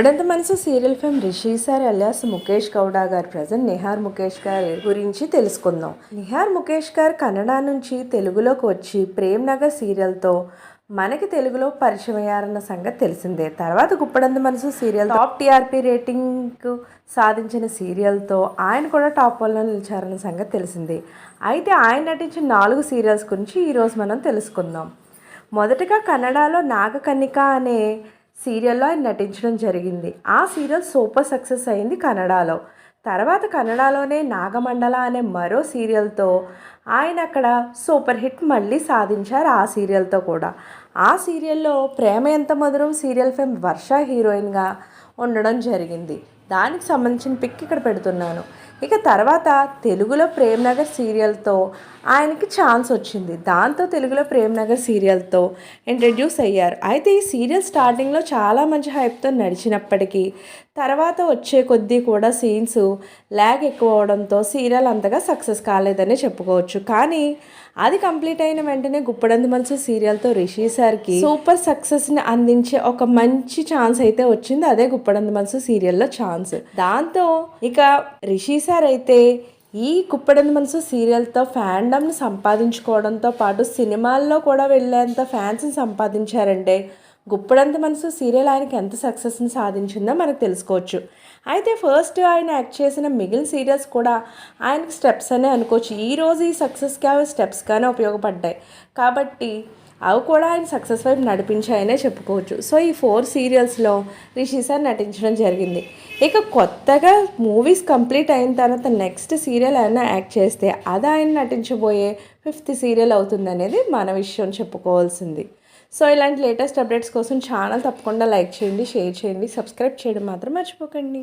గుప్పెడంత మనసు serial fame Rishi sir alias Mukesh Gowda గారు present Nihar Mukesh గారి గురించి తెలుసుకుందాం. నిహార్ ముఖేష్ గారు కన్నడ నుంచి తెలుగులోకి వచ్చి ప్రేమ్ నగర్ సీరియల్తో మనకి తెలుగులో పరిచయం అయ్యారన్న సంగతి తెలిసిందే. తర్వాత గుప్పడంత మనసు సీరియల్ టాప్ టీఆర్పీ రేటింగ్ సాధించిన సీరియల్తో ఆయన కూడా టాప్ వన్లో నిలిచారన్న సంగతి తెలిసిందే. అయితే ఆయన నటించిన నాలుగు సీరియల్స్ గురించి ఈరోజు మనం తెలుసుకుందాం. మొదటగా కన్నడలో నాగకన్నిక అనే సీరియల్లో ఆయన నటించడం జరిగింది. ఆ సీరియల్ సూపర్ సక్సెస్ అయింది కన్నడలో. తర్వాత కన్నడలోనే నాగమండల అనే మరో సీరియల్తో ఆయన అక్కడ సూపర్ హిట్ మళ్ళీ సాధించారు ఆ సీరియల్తో కూడా. ఆ సీరియల్లో ప్రేమ ఎంత మధురం సీరియల్ ఫేమ్ వర్ష హీరోయిన్గా ఉండడం జరిగింది. దానికి సంబంధించిన పిక్ ఇక్కడ పెడుతున్నాను. ఇక తర్వాత తెలుగులో ప్రేమ్నగర్ సీరియల్తో ఆయనకి ఛాన్స్ వచ్చింది. దాంతో తెలుగులో ప్రేమ్నగర్ సీరియల్తో ఇంట్రడ్యూస్ అయ్యారు. అయితే ఈ సీరియల్ స్టార్టింగ్లో చాలా మంచి హైప్తో నడిచినప్పటికీ తర్వాత వచ్చే కొద్దీ కూడా సీన్స్ ల్యాగ్ ఎక్కువ అవడంతో సీరియల్ అంతగా సక్సెస్ కాలేదని చెప్పుకోవచ్చు. కానీ అది కంప్లీట్ అయిన వెంటనే గుప్పడంది మనసు సీరియల్తో రిషి సార్కి సూపర్ సక్సెస్ని అందించే ఒక మంచి ఛాన్స్ అయితే వచ్చింది. అదే గుప్పడంది మనసు సీరియల్లో ఛాన్స్. దాంతో ఇక రిషి సార్ అయితే ఈ కుప్పడని మనసు సీరియల్తో ఫ్యాండమ్ని సంపాదించుకోవడంతో పాటు సినిమాల్లో కూడా వెళ్ళేంత ఫ్యాన్స్ని సంపాదించారంటే గుప్పడంత మనసు సీరియల్ ఆయనకి ఎంత సక్సెస్ని సాధించిందో మనకు తెలుసుకోవచ్చు. అయితే ఫస్ట్ ఆయన యాక్ట్ చేసిన మిగిలిన సీరియల్స్ కూడా ఆయనకి స్టెప్స్ అనే అనుకోవచ్చు. ఈ రోజు ఈ సక్సెస్కి అవి స్టెప్స్గానే ఉపయోగపడ్డాయి. కాబట్టి అవి కూడా ఆయన సక్సెస్ వైపు నడిపించాయనే చెప్పుకోవచ్చు. సో ఈ ఫోర్ సీరియల్స్లో రిషి సార్ నటించడం జరిగింది. ఇక కొత్తగా మూవీస్ కంప్లీట్ అయిన తర్వాత నెక్స్ట్ సీరియల్ అయినా యాక్ట్ చేస్తే అది ఆయన నటించబోయే ఫిఫ్త్ సీరియల్ అవుతుందనేది మన విషయం చెప్పుకోవాల్సింది. సో ఇలాంటి లేటెస్ట్ అప్డేట్స్ కోసం ఛానల్ తప్పకుండా లైక్ చేయండి షేర్ చేయండి సబ్స్క్రైబ్ చేయడం మాత్రం మర్చిపోకండి.